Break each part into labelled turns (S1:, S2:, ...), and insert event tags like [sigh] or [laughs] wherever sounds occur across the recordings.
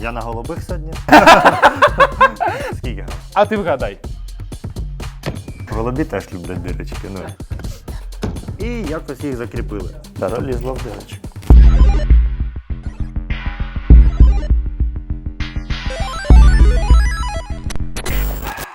S1: Я на голубих сьогодні. [laughs] Скільки?
S2: А ти вгадай.
S1: Голубі теж люблять дирочки. Ну. І якось їх закріпили. Та лізло в дирочку.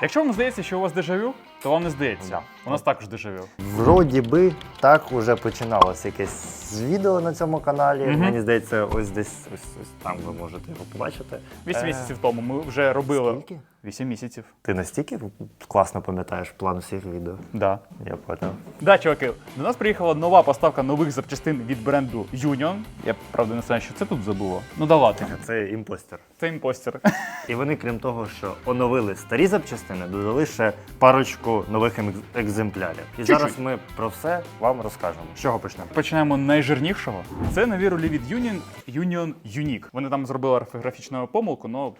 S2: Якщо вам здається, що у вас дежавю, то вам не здається. У нас також дежавю.
S1: Вроді би, так уже починалося якесь з відео на цьому каналі.
S2: Мгм.
S1: Мені здається, ось десь ось, ось там ви можете його побачити.
S2: Вісім
S1: Е,
S2: місяців тому ми вже робили.
S1: Скільки?
S2: Вісім місяців.
S1: Ти настільки класно пам'ятаєш план всіх відео.
S2: Да.
S1: Я поняв.
S2: Да, чуваки, до нас приїхала нова поставка нових запчастин від бренду Union. Я правда не знаю, що це тут забуло. Ну да ладно,
S1: Це імпостер.
S2: це імпостер.
S1: І вони, крім того, що оновили старі запчастини, додали ще парочку нових ем- екземплярів. І
S2: Чуть-чуть.
S1: зараз ми про все вам розкажемо. З чого почнемо?
S2: Починаємо найжирнішого. Це нові рулі від Union Union Unique. Вони там зробили орфографічну помилку, але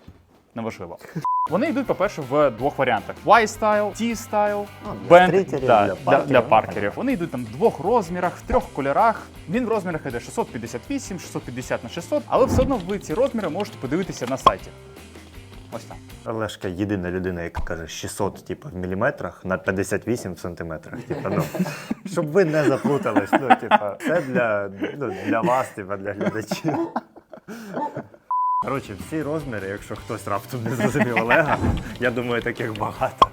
S2: не важливо. [laughs] Вони йдуть, по-перше, в двох варіантах: Y-Style, T-Style,
S1: Ну, для стрітерів, для
S2: для,
S1: паркерів.
S2: для паркерів. Вони йдуть там в двох розмірах, в трьох кольорах. Він в розмірах йде 658, 650 на 600, але все одно ви ці розміри можете подивитися на сайті. Ось так.
S1: Олешка єдина людина, яка каже 600 типу, в міліметрах на 58 в сантиметрах. Типу, ну, щоб ви не заплутались. Ну, типу, це для, ну, для вас, типу, для глядачів. Коротше, всі розміри, якщо хтось раптом не зрозумів Олега, я думаю, таких багато.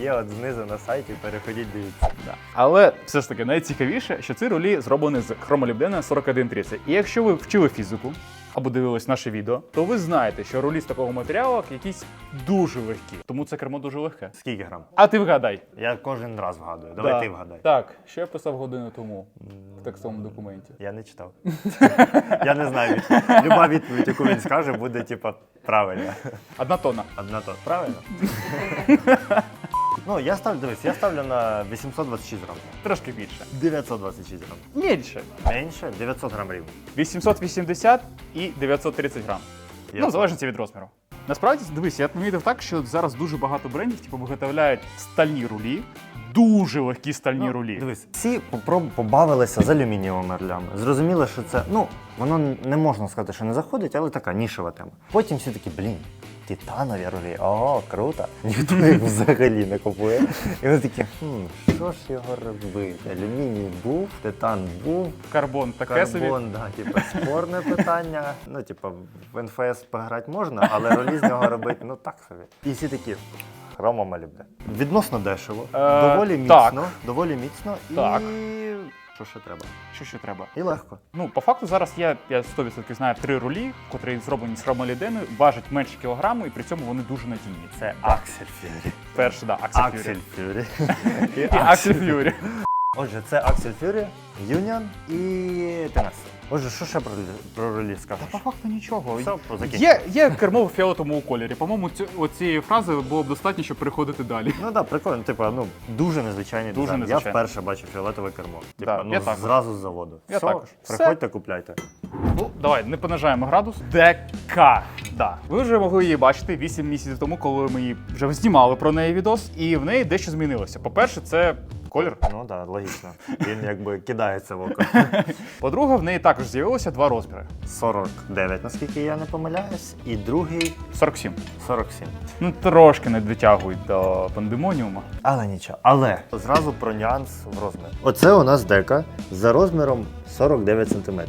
S1: Є от знизу на сайті, переходіть, дивіться.
S2: Да. Але все ж таки найцікавіше, що ці рулі зроблені з хромолібдена 4130. І якщо ви вчили фізику або дивились наше відео, то ви знаєте, що рулі з такого матеріалу якісь дуже легкі. Тому це кермо дуже легке.
S1: Скільки грам?
S2: А ти вгадай.
S1: Я кожен раз вгадую. Давай
S2: Да.
S1: ти вгадай.
S2: Так, що я писав годину тому в текстовому документі.
S1: Я не читав. Я не знаю. відповідь. Люба відповідь, яку він скаже, буде типа правильна.
S2: Одна тонна.
S1: Одна то. Правильно? Ну, я ставлю, дивись, я ставлю на 826 грам.
S2: Трошки більше.
S1: 926 грам.
S2: Менше.
S1: Менше 900 грам рівно.
S2: 880 і 930 грам. Ну, в залежності від розміру. Насправді, дивись, я помітив так, що зараз дуже багато брендів типу, виготовляють стальні рулі, дуже легкі стальні рулі.
S1: Дивись, всі попроб- побавилися з алюмінієвими рулями. Зрозуміло, що це, ну, воно не можна сказати, що не заходить, але така нішова тема. Потім всі такі, блін, титанові рулі, о, круто. Ніхто їх взагалі не купує. І вони такі, хм, що ж його робити? Алюміній був, титан був.
S2: Карбон таке собі.
S1: Карбон, да, типу, спорне питання. Ну, типу, в НФС пограти можна, але ролі з нього робити, ну так собі. І всі такі. Хрома малюбне. Відносно дешево,
S2: Е,
S1: доволі міцно,
S2: так.
S1: доволі міцно і
S2: Так.
S1: Що ще треба?
S2: Що ще треба?
S1: І легко.
S2: Ну, по факту, зараз є, я 100% знаю три рулі, котрі зроблені з хромолідини, важать менше кілограму, і при цьому вони дуже надійні. Це
S1: Аксель Фюрі.
S2: перше, да, Аксель Фюрі.
S1: Аксель Фюрі.
S2: І Аксель Фюрі.
S1: Отже, це Аксель Фюрі, Юніон і Тенес. Отже, що ще про, про ролі скажеш?
S2: По факту нічого.
S1: Все, про закінчення.
S2: Є, є кермо в фіолетовому кольорі. По-моєму, цю, оцієї фрази було б достатньо, щоб переходити далі.
S1: Ну так, да, прикольно. Типу, ну дуже незвичайний
S2: Дуже
S1: дизайн.
S2: незвичайний.
S1: Я вперше бачив фіолетове кермо. Типу,
S2: Да,
S1: ну
S2: я також.
S1: зразу з заводу.
S2: Я
S1: Все,
S2: також.
S1: Приходьте, купляйте.
S2: Ну, давай, не понижаємо градус. ДК. Да. Ви вже могли її бачити 8 місяців тому, коли ми її вже знімали про неї відос, і в неї дещо змінилося. По-перше, це колір.
S1: Ну так, да, логічно. Він якби кидається в око. [laughs]
S2: По-друге, в неї також з'явилося два розміри:
S1: 49, наскільки я не помиляюсь, і другий
S2: 47.
S1: 47.
S2: Ну, трошки не дотягують до пандемоніума.
S1: Але нічого. Але зразу про нюанс в розмірі. Оце у нас дека за розміром 49 см.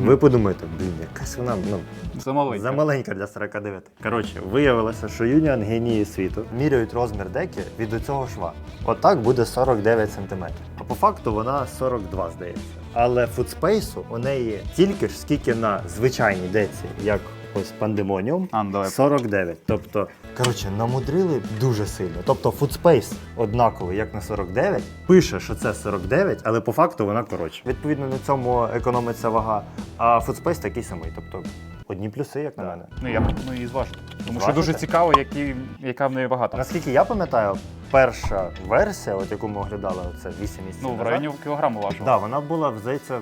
S1: Ви подумаєте, блін, якась вона ну,
S2: Замаленька.
S1: замаленька для 49. Коротше, виявилося, що Юніон генії світу міряють розмір деки від цього шва. Отак буде 49 см. А по факту вона 42, здається. Але фудспейсу у неї тільки ж скільки на звичайній деці, як ось пандемоніум.
S2: А, ну давай.
S1: 49. Тобто, коротше, намудрили дуже сильно. Тобто Foodspace однаковий, як на 49, пише, що це 49, але по факту вона коротша. Відповідно, на цьому економиться вага. А Foodspace такий самий. Тобто одні плюси, як на мене.
S2: Ну, я пропоную її зважити. Тому що дуже цікаво, які, яка в неї вага там.
S1: Наскільки я пам'ятаю, перша версія, от яку ми оглядали, це 8 місяців.
S2: Ну, в
S1: назад,
S2: районі кілограму важила.
S1: Да, вона була, здається,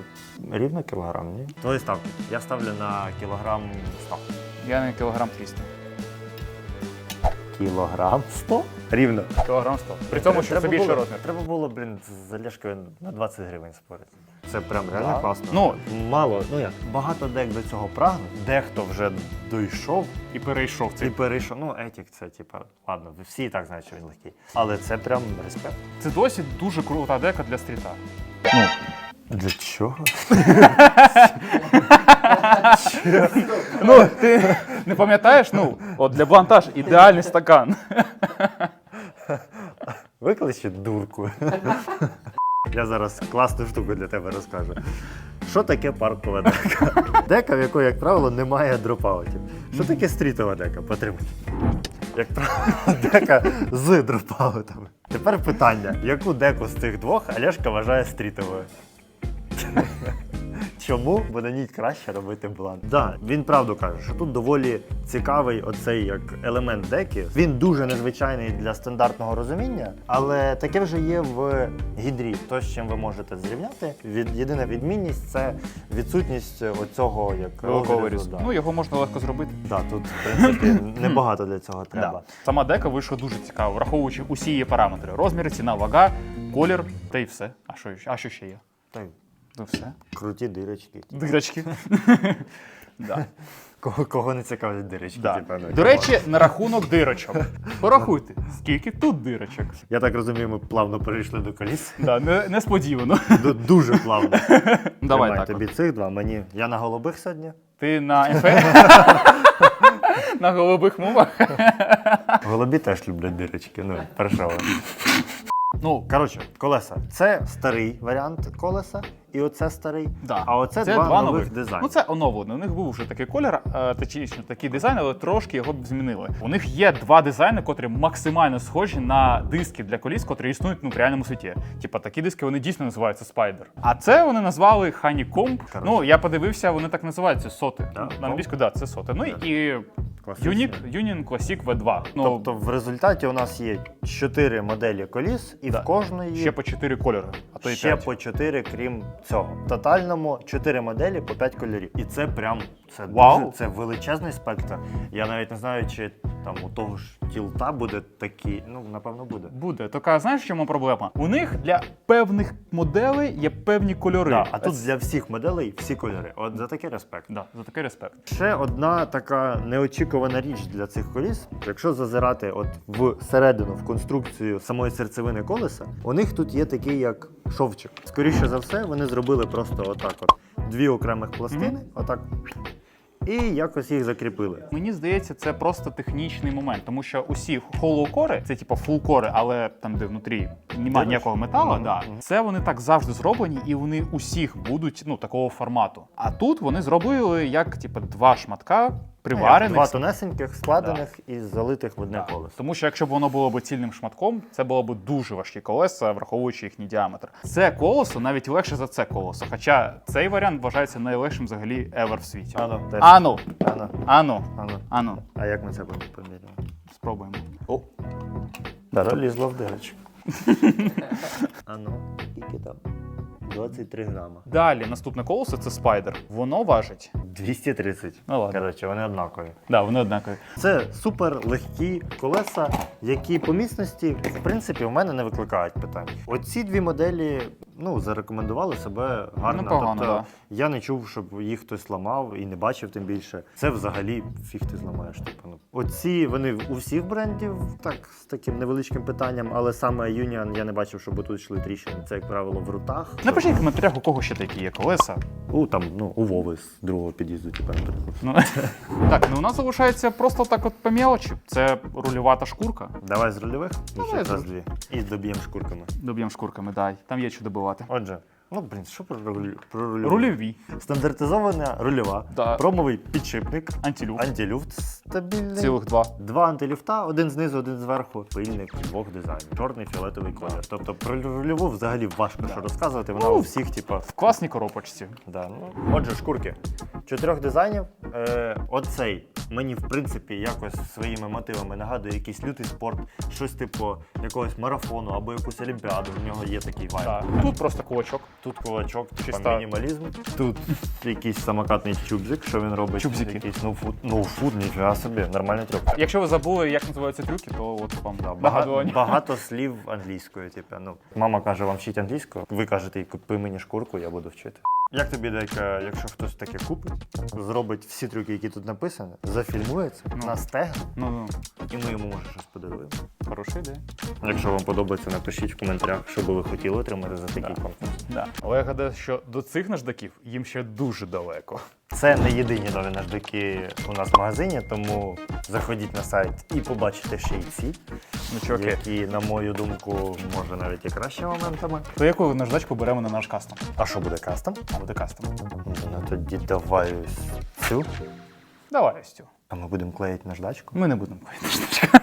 S1: рівно кілограм, ні? Твої ставки. Я ставлю на кілограм 100.
S2: Я на кілограм 200.
S1: Кілограм 100? Рівно.
S2: Кілограм 100. При тому, що це більше
S1: було-
S2: розмір.
S1: Треба було, блін, з Олешкою на 20 гривень спорити. Це прям реально
S2: Да.
S1: класно.
S2: Ну.
S1: мало, ну як багато дек до цього прагнуть, дехто вже дійшов
S2: І перейшов
S1: і
S2: цей.
S1: перейшов. Ну, етік, це типа, ладно, всі і так знають, що він легкий. Але це прям респект.
S2: Це досі дуже крута дека для стріта. Ну,
S1: Для чого? [laughs]
S2: ну ти не пам'ятаєш? Ну, от для блантаж ідеальний стакан.
S1: Викличе дурку. Я зараз класну штуку для тебе розкажу. Що таке паркова дека? Дека, в якої, як правило, немає дропаутів. Що таке стрітова дека? Потримай. Як правило, дека з дропаутами. Тепер питання: яку деку з цих двох Олешка вважає стрітовою? Чому ніч краще робити бланк? Да, він правду каже, що тут доволі цікавий оцей як елемент деки. Він дуже незвичайний для стандартного розуміння, але таке вже є в гідрі. То, з чим ви можете зрівняти. Від єдина відмінність це відсутність оцього як розрізу. Да.
S2: Ну, його можна легко зробити.
S1: да, тут в принципі [clears throat] небагато для цього треба.
S2: Да. Сама дека вийшла дуже цікаво, враховуючи усі її параметри: розмір, ціна, вага, колір та й все. А що, а що ще є?
S1: Так,
S2: Ну все.
S1: круті дирочки.
S2: Дирочки. [laughs] да.
S1: Кого, кого не цікавлять дирочки?
S2: Да.
S1: типа, ну,
S2: До речі, на рахунок дирочок. Порахуйте, скільки тут дирочок.
S1: я так розумію, ми плавно перейшли до коліс.
S2: Да, не, несподівано.
S1: Ду- Дуже плавно. [laughs]
S2: Давай
S1: Тримай
S2: так.
S1: тобі
S2: от.
S1: цих два. Мені я на голубих сьогодні.
S2: Ти на МФ? [laughs] на голубих мовах.
S1: Голубі теж люблять дирочки. Ну, першого.
S2: Ну,
S1: Коротше, колеса. Це старий варіант колеса, і оце старий.
S2: Да.
S1: А оце два, нових дизайни.
S2: Ну це оновлено. У них був вже такий колір, е, точніше такий дизайн, але трошки його б змінили. У них є два дизайни, котрі максимально схожі на диски для коліс, котрі існують ну, в реальному світі. Типа такі диски вони дійсно називаються Spider. А це вони назвали Honeycomb. Ну я подивився, вони так називаються соти.
S1: Да,
S2: На англійську, да, це соти. Ну і
S1: Класичні.
S2: Unique, Union Classic V2. Ну,
S1: Тобто в результаті у нас є чотири моделі коліс, і
S2: Да.
S1: в кожної
S2: ще по 4 кольори, а то й
S1: ще
S2: 5.
S1: по чотири, крім цього. В тотальному чотири моделі по п'ять кольорів. І це прям це
S2: Вау.
S1: дуже це величезний спектр. Я навіть не знаю, чи там у того ж тілта буде такий. Ну напевно буде.
S2: Буде. Тільки знаєш, в чому проблема? У них для певних моделей є певні кольори.
S1: Да, а тут для всіх моделей всі кольори. От за такий респект.
S2: Да, за такий респект.
S1: Ще одна така неочікувана річ для цих коліс. Якщо зазирати от в середину, в конструкцію самої серцевини колеса, у них тут є такий як шовчик. Скоріше за все, вони зробили просто отак: от дві окремих пластини, отак. І якось їх закріпили.
S2: Мені здається, це просто технічний момент, тому що усі холокори, це типу фулкори, але там, де внутрі немає ніякого металу,
S1: Мгм,
S2: да, це вони так завжди зроблені, і вони усіх будуть ну такого формату. А тут вони зробили як типу, два шматка приварених.
S1: Два тонесеньких, складених і залитих в одне
S2: Да.
S1: колесо.
S2: Тому що якщо б воно було б цільним шматком, це було б дуже важкі колеса, враховуючи їхній діаметр. Це колесо навіть легше за це колесо. Хоча цей варіант вважається найлегшим взагалі ever в світі.
S1: Ано, теж.
S2: Ану,
S1: Ано,
S2: ану,
S1: ано.
S2: ану,
S1: А як ми це поміряємо?
S2: спробуємо.
S1: О! Да, лізло в дирочку. Ано, скільки там? 23 грама.
S2: Далі наступне колесо це спайдер. Воно важить.
S1: 230.
S2: Ну ладно.
S1: Коротше, вони однакові.
S2: Да, вони однакові.
S1: Це супер легкі колеса, які по міцності, в принципі, у мене не викликають питань. Оці дві моделі ну, зарекомендували себе гарно.
S2: Непогано,
S1: тобто,
S2: да.
S1: Я не чув, щоб їх хтось ламав і не бачив тим більше. Це взагалі фіг ти зламаєш. Типу, ну. Оці вони у всіх брендів так з таким невеличким питанням, але саме Union я не бачив, щоб тут йшли тріщини. Це, як правило, в рутах.
S2: Напишіть в коментарях, у кого ще такі є колеса.
S1: У там, ну, у Вови з другого під'їзду, типу, не
S2: Ну, [laughs] так, ну у нас залишається просто так от по мелочі. Це рульовата шкурка.
S1: Давай з рульових
S2: Давай
S1: і ще
S2: з
S1: раз дві. І доб'ємо шкурками.
S2: Доб'ємо шкурками, дай. Там є що добивати.
S1: Отже, ну блін, що про, руль- про рульову?
S2: Рульові,
S1: Стандартизована рульова,
S2: Да.
S1: промовий підшипник,
S2: антилюк,
S1: антилюфт стабільний,
S2: цілих два.
S1: два антилюфта, один знизу, один зверху, пильник двох дизайнів, чорний, фіолетовий колір. Тобто про рульову взагалі важко що розказувати. Вона
S2: Ну,
S1: у всіх, типу,
S2: В класній коробочці.
S1: Да, ну. Отже, шкурки. Чотирьох дизайнів. Е, оцей мені, в принципі, якось своїми мотивами нагадує якийсь лютий спорт, щось типу якогось марафону або якусь олімпіаду. В нього є такий вайб.
S2: Так. Тут просто кулачок.
S1: Тут кулачок, типа
S2: Чиста.
S1: мінімалізм. Тут якийсь самокатний чубзик, що він робить.
S2: Чубзики.
S1: Якийсь ноуфуд, ноуфуд, ніфіга собі, нормальний трюк.
S2: Якщо ви забули, як називаються трюки, то от вам
S1: Да, багато,
S2: нагадування. [laughs]
S1: багато слів англійською. Типу, ну, мама каже, вам вчить англійську, ви кажете, їй, купи мені шкурку, я буду вчити. Як тобі дека, якщо хтось таке купить, зробить всі трюки, які тут написані, зафільмується
S2: Ну.
S1: на стегна,
S2: Ну, ну,
S1: і ми йому може щось подаруємо.
S2: Ідея.
S1: Якщо вам подобається, напишіть в коментарях, що би ви хотіли отримати за такий
S2: Да.
S1: конкурс.
S2: Да. Але я гадаю, що до цих наждаків їм ще дуже далеко.
S1: Це не єдині нові наждаки у нас в магазині, тому заходіть на сайт і побачите ще й ці,
S2: Ну, чуваки,
S1: які, на мою думку, може навіть і краще моментами.
S2: то яку наждачку беремо на наш кастом?
S1: А що буде кастом?
S2: А буде кастом.
S1: Ну тоді давай ось цю.
S2: Давай ось цю.
S1: А ми будемо клеїти наждачку.
S2: Ми не будемо клеїти наждачку.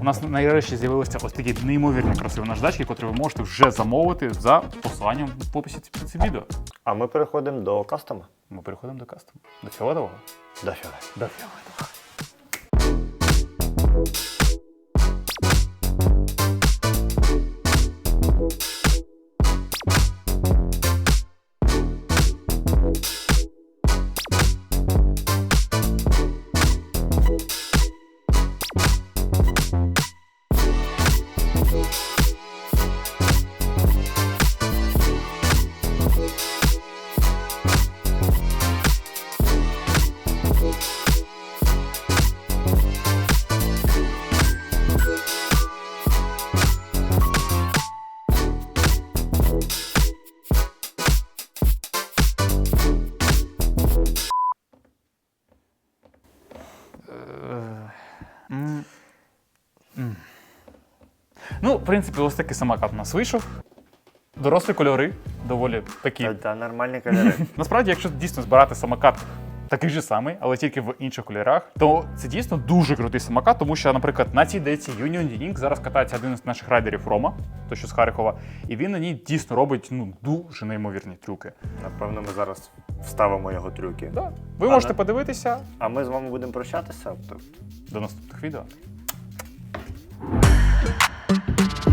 S2: У нас нарешті з'явилися ось такі неймовірно красиві наждачки, котрі ви можете вже замовити за посиланням в описі під цим відео.
S1: А ми переходимо до кастома.
S2: Ми переходимо до кастому. До фіолетового.
S1: До фіолетового.
S2: До фіолетового. Ну, в принципі, ось такий самокат у нас вийшов. Дорослі кольори, доволі такі.
S1: Та, та нормальні кольори. [laughs]
S2: Насправді, якщо дійсно збирати самокат такий же самий, але тільки в інших кольорах, то це дійсно дуже крутий самокат, тому що, наприклад, на цій деці Union Dynamic зараз катається один із наших райдерів Рома, то що з Харкова, і він на ній дійсно робить ну, дуже неймовірні трюки.
S1: Напевно, ми зараз вставимо його трюки.
S2: Да. Ви
S1: А
S2: можете
S1: на-
S2: подивитися
S1: А ми з вами будемо прощатися. Тобто,
S2: до наступних відео. thank you